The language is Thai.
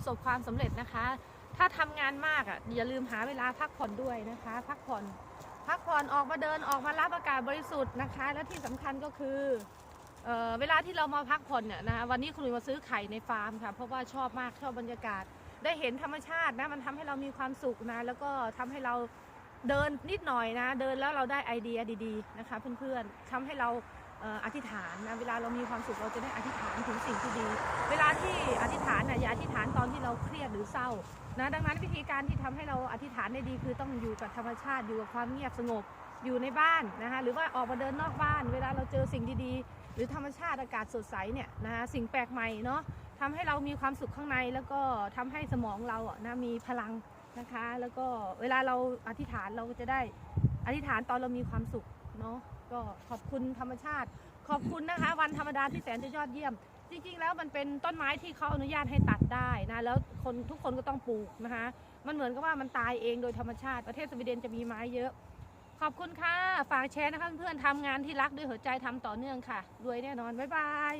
ประสบความสำเร็จนะคะ ถ้าทำงานมากอะอย่าลืมหาเวลาพักผ่อนด้วยนะคะ พักผ่อนพักผ่อนออกมาเดินออกมารับอากาศบริสุทธิ์นะคะ และที่สำคัญก็คือเออเวลาที่เรามาพักผ่อนเนี่ยนะคะวันนี้คุณลุยมาซื้อไข่ในฟาร์มค่ะเพราะว่าชอบมากชอบบรรยากาศ ได้เห็นธรรมชาตินะมันทำให้เรามีความสุขนะแล้วก็ทำให้เราเดินนิดหน่อยนะ เดินแล้วเราได้ไอเดียดีๆนะคะ เพื่อนๆทำให้เราอธิษฐานนะเวลาเรามีความสุขเราจะได้อธิษฐานถึงสิ่งที่ดี เวลาที่านตอนที่เราเครียดหรือเศร้านะดังนั้นวิธีการที่ทำให้เราอธิษฐานได้ดี คือต้องอยู่กับธรรมชาติอยู่กับความเงียบสงบอยู่ในบ้านนะคะหรือว่าออกมาเดินนอกบ้าน เวลาเราเจอสิ่งดีๆ หรือธรรมชาติอากาศสดใสเนี่ยนะคะสิ่งแปลกใหม่เนาะทำให้เรามีความสุขข้างในแล้วก็ทำให้สมองเราอะนะมีพลังนะคะ แล้วก็เวลาเราอธิษฐานเราก็จะได้อธิษฐานตอนเรามีความสุขเนาะก็ขอบคุณธรรมชาติ ขอบคุณนะคะ วันธรรมดาที่แสนจะยอดเยี่ยม จริงๆแล้วมันเป็นต้นไม้ที่เขาอนุญาตให้ตัดได้นะแล้วคนทุกคนก็ต้องปลูกนะคะมันเหมือนกับว่ามันตายเองโดยธรรมชาติประเทศสวีเดนจะมีไม้เยอะ ขอบคุณค่ะ ฝากแชร์นะคะเพื่อนๆทำงานที่รักด้วยหัวใจทำต่อเนื่องค่ะ รวยแน่นอน บ๊ายบาย